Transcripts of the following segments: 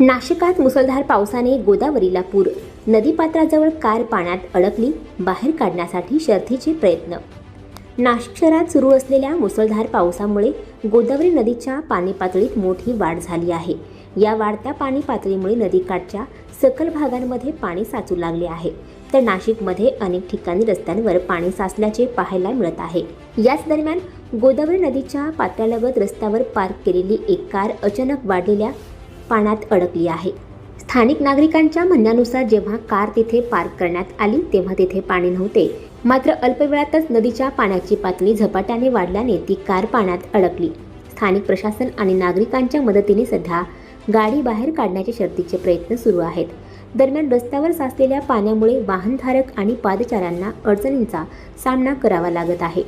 नाशिकात मुसळधार पावसाने गोदावरीला पूर. नदीपात्राजवळ कार पाण्यात अडकली बाहेर काढण्यासाठी शर्थीचे प्रयत्न. नाशिक शहरात सुरू असलेल्या मुसळधार पावसामुळे गोदावरी नदीच्या पाणी पातळीत मोठी वाढ झाली आहे. या वाढत्या पाणी पातळीमुळे नदीकाठच्या सकल भागांमध्ये पाणी साचू लागले आहे. तर नाशिकमध्ये अनेक ठिकाणी रस्त्यांवर पाणी साचल्याचे पाहायला मिळत आहे. याच दरम्यान गोदावरी नदीच्या पात्रालगत रस्त्यावर पार्क केलेली एक कार अचानक वाढलेल्या पाण्यात अडकली आहे. स्थानिक नागरिकांच्या म्हणण्यानुसार जेव्हा कार तिथे पार्क करण्यात आली तेव्हा तिथे पाणी नव्हते. मात्र अल्पवेळातच नदीच्या पाण्याची पातळी झपाट्याने वाढल्याने ती कार पाण्यात अडकली. स्थानिक प्रशासन आणि नागरिकांच्या मदतीने सध्या गाडी बाहेर काढण्याचे शर्तीचे प्रयत्न सुरू आहेत. दरम्यान रस्त्यावर साचलेल्या पाण्यामुळे वाहनधारक आणि पादचाऱ्यांना अडचणींचा सामना करावा लागत आहे.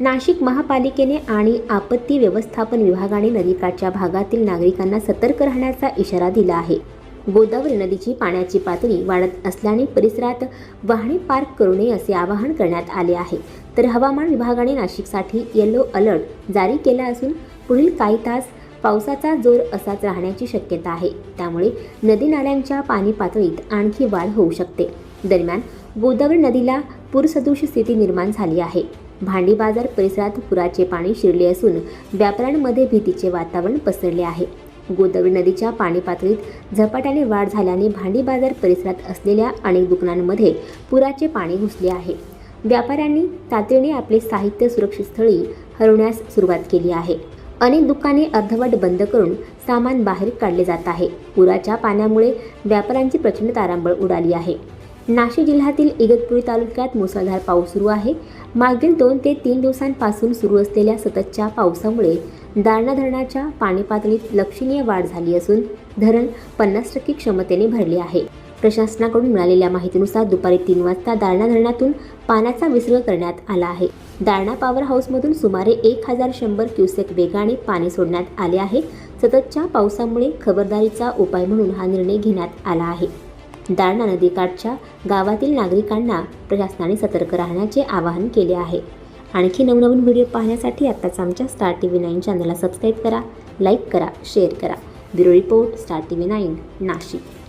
नाशिक महापालिकेने आणि आपत्ती व्यवस्थापन विभागाने नदीकाठच्या भागातील नागरिकांना सतर्क राहण्याचा इशारा दिला आहे. गोदावरी नदीची पाण्याची पातळी वाढत असल्याने परिसरात वाहने पार्क करू नये असे आवाहन करण्यात आले आहे. तर हवामान विभागाने नाशिकसाठी येलो अलर्ट जारी केला असून पुढील काही तास पावसाचा जोर असाच राहण्याची शक्यता आहे. त्यामुळे नदी नाल्यांच्या पाणी पातळीत आणखी वाढ होऊ शकते. दरम्यान गोदावरी नदीला पूरसदृश स्थिती निर्माण झाली आहे. भांडी बाजार परिसरात पुराचे पाणी शिरले असून व्यापाऱ्यांमध्ये भीतीचे वातावरण पसरले आहे. गोदावरी नदीच्या पाणी पातळीत झपाट्याने वाढ झाल्याने भांडी बाजार परिसरात असलेल्या अनेक दुकानांमध्ये पुराचे पाणी घुसले आहे. व्यापाऱ्यांनी तातडीने आपले साहित्य सुरक्षित स्थळी हरवण्यास सुरुवात केली आहे. अनेक दुकाने अर्धवट बंद करून सामान बाहेर काढले जात आहे. पुराच्या पाण्यामुळे व्यापाऱ्यांची प्रचंड तारांबळ उडाली आहे. नाशिक जिल्ह्यातील इगतपुरी तालुक्यात मुसळधार पाऊस सुरू आहे. मागील दोन ते तीन दिवसांपासून सुरू असलेल्या सततच्या पावसामुळे दारणा धरणाच्या पाणी पातळीत लक्षणीय वाढ झाली असून धरण पन्नास टक्के क्षमतेने भरले आहे. प्रशासनाकडून मिळालेल्या माहितीनुसार दुपारी तीन वाजता दारणा धरणातून पाण्याचा विसर्ग करण्यात आला आहे. दारणा पॉवर हाऊसमधून सुमारे एक हजार शंभर क्युसेक वेगाने पाणी सोडण्यात आले आहे. सततच्या पावसामुळे खबरदारीचा उपाय म्हणून हा निर्णय घेण्यात आला आहे. दारणा नदीकाठच्या गावातील नागरिकांना प्रशासनाने सतर्क राहण्याचे आवाहन केले आहे. आणखी नवनवीन व्हिडिओ पाहण्यासाठी आत्ताच आमच्या स्टार टी व्ही नाईन चॅनलला सबस्क्राईब करा लाईक करा शेअर करा. Bureau report star T V nine Nashik.